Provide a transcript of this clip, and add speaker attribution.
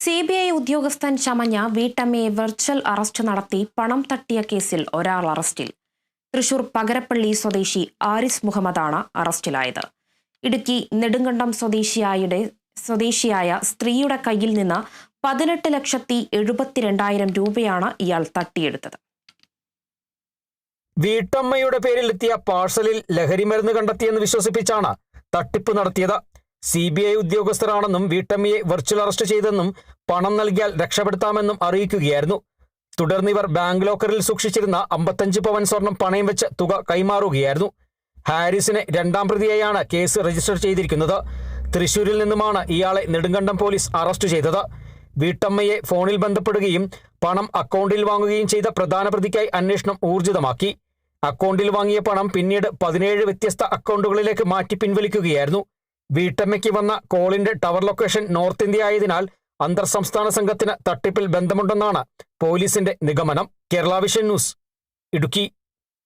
Speaker 1: C B I ഉദ്യോഗസ്ഥൻ ചമഞ്ഞ വീട്ടമ്മയെ virtual arrest നടത്തി പണം തട്ടിയ കേസിൽ ഒരാൾ അറസ്റ്റിൽ. തൃശൂർ പകരപ്പള്ളി സ്വദേശി ആരിസ് മുഹമ്മദാണ് അറസ്റ്റിലായത്. ഇടുക്കി നെടുങ്കണ്ടം സ്വദേശിയായുടെ സ്വദേശിയായ സ്ത്രീയുടെ കയ്യിൽ നിന്ന് പതിനെട്ട് ലക്ഷത്തി എഴുപത്തിരണ്ടായിരം രൂപയാണ് ഇയാൾ തട്ടിയെടുത്തത്.
Speaker 2: വീട്ടമ്മയുടെ പേരിലെത്തിയ പാഴ്സലിൽ ലഹരിമരുന്ന് കണ്ടെത്തിയെന്ന് വിശ്വസിപ്പിച്ചാണ് തട്ടിപ്പ് നടത്തിയത്. സി ബി ഐ ഉദ്യോഗസ്ഥരാണെന്നും വീട്ടമ്മയെ വെർച്വൽ അറസ്റ്റ് ചെയ്തെന്നും പണം നൽകിയാൽ രക്ഷപ്പെടുത്താമെന്നും അറിയിക്കുകയായിരുന്നു. തുടർന്ന് ഇവർ ബാങ്ക് ലോക്കറിൽ സൂക്ഷിച്ചിരുന്ന അമ്പത്തഞ്ച് പവൻ സ്വർണം പണയം വെച്ച് തുക കൈമാറുകയായിരുന്നു. ഹാരിസിനെ രണ്ടാം പ്രതിയായാണ് കേസ് രജിസ്റ്റർ ചെയ്തിരിക്കുന്നത്. തൃശൂരിൽ നിന്നുമാണ് ഇയാളെ നെടുങ്കണ്ടം പോലീസ് അറസ്റ്റ് ചെയ്തത്. വീട്ടമ്മയെ ഫോണിൽ ബന്ധപ്പെടുകയും പണം അക്കൗണ്ടിൽ വാങ്ങുകയും ചെയ്ത പ്രധാന പ്രതിക്കായി അന്വേഷണം ഊർജിതമാക്കി. അക്കൗണ്ടിൽ വാങ്ങിയ പണം പിന്നീട് പതിനേഴ് വ്യത്യസ്ത അക്കൗണ്ടുകളിലേക്ക് മാറ്റി പിൻവലിക്കുകയായിരുന്നു. വീട്ടമ്മയ്ക്ക് വന്ന കോളിന്റെ ടവർ ലൊക്കേഷൻ നോർത്ത് ഇന്ത്യ ആയതിനാൽ അന്തർ സംസ്ഥാന സംഘത്തിന് തട്ടിപ്പിൽ ബന്ധമുണ്ടെന്നാണ് പോലീസിന്റെ നിഗമനം. Kerala Vision News Idukki.